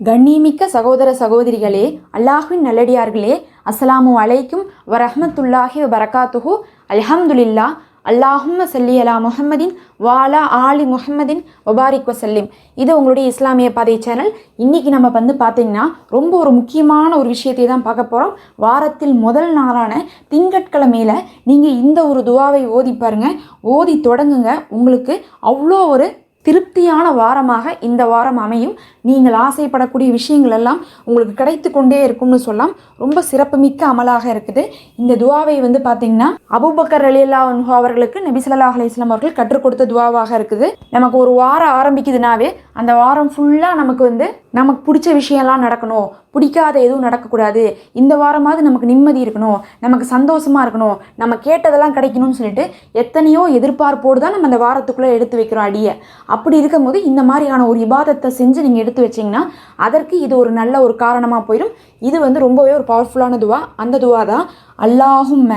கண்ணியமிக்க சகோதர சகோதரிகளே அல்லாஹின் நல்லடியார்களே அஸ்ஸலாமு அலைக்கும் வரஹமத்துல்லாஹி வரகாத்துஹு அல்ஹம்துலில்லா அல்லாஹும் சல்லி அலா முஹம்மதின் வாலா ஆலி முஹம்மதின் ஒபாரிக் வசல்லிம். இது உங்களுடைய இஸ்லாமிய பாதை சேனல். இன்றைக்கி நம்ம வந்து பார்த்தீங்கன்னா ரொம்ப ஒரு முக்கியமான ஒரு விஷயத்தை தான் பார்க்க போகிறோம் வாரத்தில் முதல் நாளான திங்கட்கிழமையில நீங்கள் இந்த ஒரு துவாவை ஓதி பாருங்கள் ஓதி தொடங்குங்க. உங்களுக்கு அவ்வளோ ஒரு திருப்தியான வாரமாக இந்த வாரம் அமையும். நீங்கள் ஆசைப்படக்கூடிய விஷயங்கள் எல்லாம் உங்களுக்கு கிடைத்து கொண்டே இருக்கும்னு சொல்லலாம் ரொம்ப சிறப்புமிக்க அமலாக இருக்குது. இந்த துவாவை வந்து பார்த்தீங்கன்னா அபுபக்கர் அலியல்லா அவர்களுக்கு நபிசல்லா அலிஸ்லாம் அவர்கள் கற்றுக் கொடுத்த துவாவாக இருக்குது. நமக்கு ஒரு வாரம் ஆரம்பிக்குதுனாவே அந்த வாரம் ஃபுல்லாக நமக்கு வந்து நமக்கு பிடிச்ச விஷயம்லாம் நடக்கணும். பிடிக்காத எதுவும் நடக்கக்கூடாது. இந்த வாரமாவது நமக்கு நிம்மதி இருக்கணும். நமக்கு சந்தோஷமாக இருக்கணும். நம்ம கேட்டதெல்லாம் கிடைக்கணும்னு சொல்லிட்டு எத்தனையோ எதிர்பார்ப்போடு தான் நம்ம அந்த வாரத்துக்குள்ளே எடுத்து வைக்கிறோம் அடியை. அப்படி இருக்கும்போது இந்த மாதிரியான ஒரு விவாதத்தை செஞ்சு நீங்கள் எடுத்து வச்சிங்கன்னா அதற்கு இது ஒரு நல்ல ஒரு காரணமாக போயிடும் இது வந்து ரொம்பவே ஒரு பவர்ஃபுல்லான துவா. அந்த துவா தான் அல்லாஹும்ம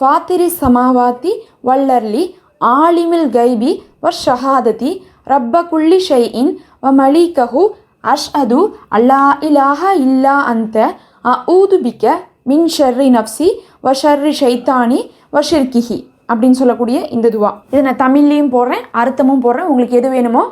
ஃபாத்திரி சமாவாத்தி வல்லர்லி ஆலிமில் கைபி வர் ஷஹாததி ரப்ப குள்ளி ஷை இன் வ மலீகஹு அஷ்ஹது அல்லா இலாஹ இல்லா அந்த. அ ஊதுபிக்க மின் ஷர்ரி நப்சி வ ஷர்ரி ஷைத்தானி வ ஷிர்கிஹி அப்படின்னு சொல்லக்கூடிய இந்த துவா. இதை நான் தமிழ்லையும் போடுறேன் அர்த்தமும் போடுறேன். உங்களுக்கு எது வேணுமோ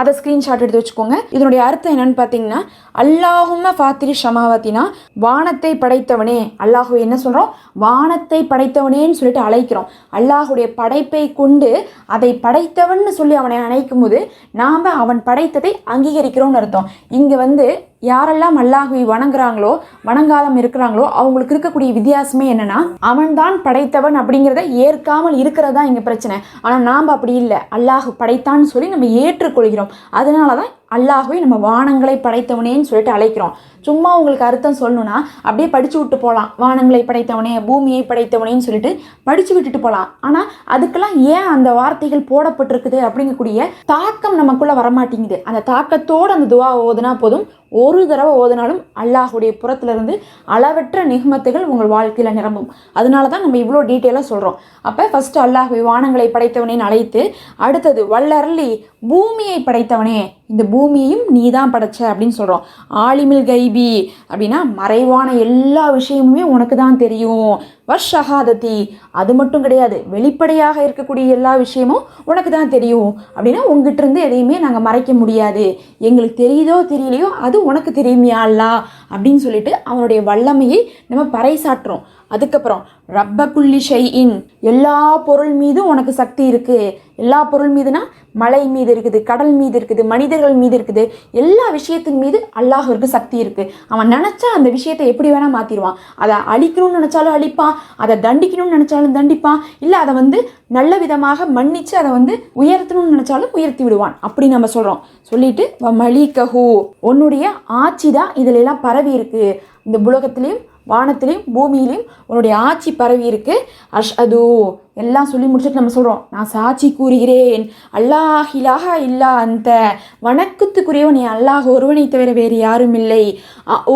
அதை ஸ்க்ரீன்ஷாட் எடுத்து வச்சுக்கோங்க. இதனுடைய அர்த்தம் என்னன்னு பார்த்தீங்கன்னா அல்லாஹும ஃபாத்திரி ஷமாவத்தினா வானத்தை படைத்தவனே. அல்லாஹு என்ன சொல்கிறோம் வானத்தை படைத்தவனேன்னு சொல்லிட்டு அழைக்கிறோம். அல்லாஹுடைய படைப்பை கொண்டு அதை படைத்தவன்னு சொல்லி அவனை அழைக்கும் போது நாம் அவன் படைத்ததை அங்கீகரிக்கிறோம்னு அர்த்தம். இங்கே வந்து யாரெல்லாம் அல்லாஹுவை வணங்குறாங்களோ வணங்காலம் இருக்கிறாங்களோ அவங்களுக்கு இருக்கக்கூடிய வித்தியாசமே என்னன்னா அவன்தான் படைத்தவன் அப்படிங்கிறத ஏற்காமல் இருக்கிறது தான் இங்கே பிரச்சனை. ஆனால் நாம் அப்படி இல்லை. அல்லாஹ் படைத்தான்னு சொல்லி நம்ம ஏற்றுக்கொள்கிறோம். அதனால தான் அல்லாஹுவை நம்ம வானங்களை படைத்தவனேன்னு சொல்லிட்டு அழைக்கிறோம். சும்மா உங்களுக்கு அர்த்தம் சொல்லணும்னா அப்படியே படிச்சு விட்டு போகலாம் வானங்களை படைத்தவனே பூமியை படைத்தவனேன்னு சொல்லிட்டு படித்து விட்டுட்டு போகலாம் ஆனால் அதுக்கெல்லாம் ஏன் அந்த வார்த்தைகள் போடப்பட்டிருக்குது அப்படிங்கக்கூடிய தாக்கம் நமக்குள்ள வரமாட்டேங்குது. அந்த தாக்கத்தோடு அந்த துவா ஓதுனா போதும். ஒரு தடவை ஓதுனாலும் அல்லாஹுடைய புறத்திலிருந்து அளவற்ற நிகமத்துகள் உங்கள் வாழ்க்கையில் நிரம்பும். அதனால தான் நம்ம இவ்வளோ டீட்டெயிலாக சொல்கிறோம் அப்போ ஃபஸ்ட்டு அல்லாஹுவை வானங்களை படைத்தவனேன்னு அழைத்து அடுத்தது வல்லரளி பூமியை படைத்தவனே இந்த பூமியையும் நீ தான் படைச்ச அப்படின்னு சொல்கிறோம் ஆலிமில் கைபி அப்படின்னா மறைவான எல்லா விஷயமுமே உனக்கு தான் தெரியும். வர்ஷஹாதத்தி அது மட்டும் கிடையாது. வெளிப்படையாக இருக்கக்கூடிய எல்லா விஷயமும் உனக்கு தான் தெரியும். அப்படின்னா உங்ககிட்ட இருந்து எதையுமே நாங்கள் மறைக்க முடியாது. எங்களுக்கு தெரியுதோ தெரியலையோ அது உனக்கு தெரியுமையா அல்லா? அப்படின்னு சொல்லிட்டு அவனுடைய வல்லமையை நம்ம பறைசாற்றுறோம். அதுக்கப்புறம் ரப்ப குள்ளி ஷைஇன். எல்லா பொருள் மீதும் உனக்கு சக்தி இருக்குது எல்லா பொருள் மீதுனா மலை மீது இருக்குது கடல் மீது இருக்குது மனிதர்கள் மீது இருக்குது. எல்லா விஷயத்தின் மீது அல்லாஹருக்கு சக்தி இருக்குது அவன் நினச்சா அந்த விஷயத்தை எப்படி வேணால் மாற்றிடுவான் அதை அழிக்கணும்னு நினச்சாலும் அழிப்பான். அதை தண்டிக்கணும்னு நினச்சாலும் தண்டிப்பான். இல்லை அதை வந்து நல்ல விதமாக மன்னித்து அதை வந்து உயர்த்தணும்னு நினச்சாலும் உயர்த்தி விடுவான். அப்படி நம்ம சொல்கிறோம் சொல்லிட்டு மலிகஹூ. உன்னுடைய ஆட்சி தான் இதிலெல்லாம் பரவி இருக்குது இந்த உலகத்திலையும் வானத்திலையும் பூமியிலையும் உன்னுடைய ஆட்சி பரவி இருக்கு. அஷ் அது எல்லாம் சொல்லி முடிச்சுட்டு நம்ம சொல்கிறோம் நான் சாட்சி கூறுகிறேன். அல்லாஹ் இல்லா அந்த. வணக்கத்துக்குரியவன் நீ அல்லாஹ் ஒருவனை தவிர வேறு யாரும் இல்லை.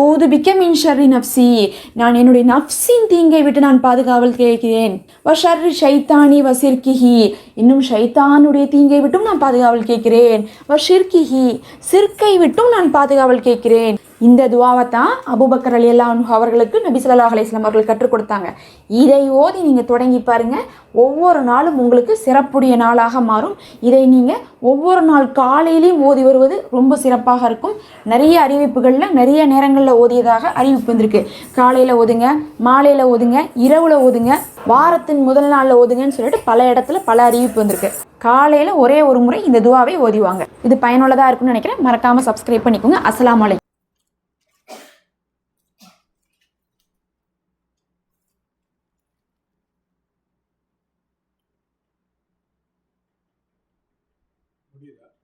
ஓது பிக்க மின் ஷர்ரி நப்சி நான் என்னுடைய நப்சின் தீங்கை விட்டு நான் பாதுகாவல் கேட்கிறேன். வ ஷர்ரி ஷைத்தானி வ சிர்கிஹி. இன்னும் ஷைத்தானுடைய தீங்கை விட்டும் நான் பாதுகாவல் கேட்கிறேன். வ ஷிர்கிஹி. சிற்கை விட்டும் நான் பாதுகாவல் கேட்கிறேன். இந்த துவாவை தான் அபுபக்கர் அலி அல்லா அவர்களுக்கு நபி சொல்லா அலைஹி அவர்கள் கற்றுக் கொடுத்தாங்க. இதை ஓதி நீங்கள் தொடங்கி பாருங்கள் ஒவ்வொரு நாளும் உங்களுக்கு சிறப்புடைய நாளாக மாறும். இதை நீங்கள் ஒவ்வொரு நாள் காலையிலையும் ஓதி வருவது ரொம்ப சிறப்பாக இருக்கும். நிறைய அறிவிப்புகளில் நிறைய நேரங்களில் ஓதியதாக அறிவிப்பு வந்திருக்கு. காலையில் ஓதுங்க மாலையில் ஓதுங்க இரவில் ஓதுங்க வாரத்தின் முதல் நாளில் ஓதுங்கன்னு சொல்லிட்டு பல இடத்துல பல அறிவிப்பு வந்திருக்கு. காலையில் ஒரே ஒரு முறை இந்த துவாவை ஓதிவாங்க. இது பயனுள்ளதாக இருக்கும்னு நினைக்கிறேன். மறக்காமல் சப்ஸ்கிரைப் பண்ணிக்கோங்க. அஸ்லாம் அலைக்கும் முடியுதா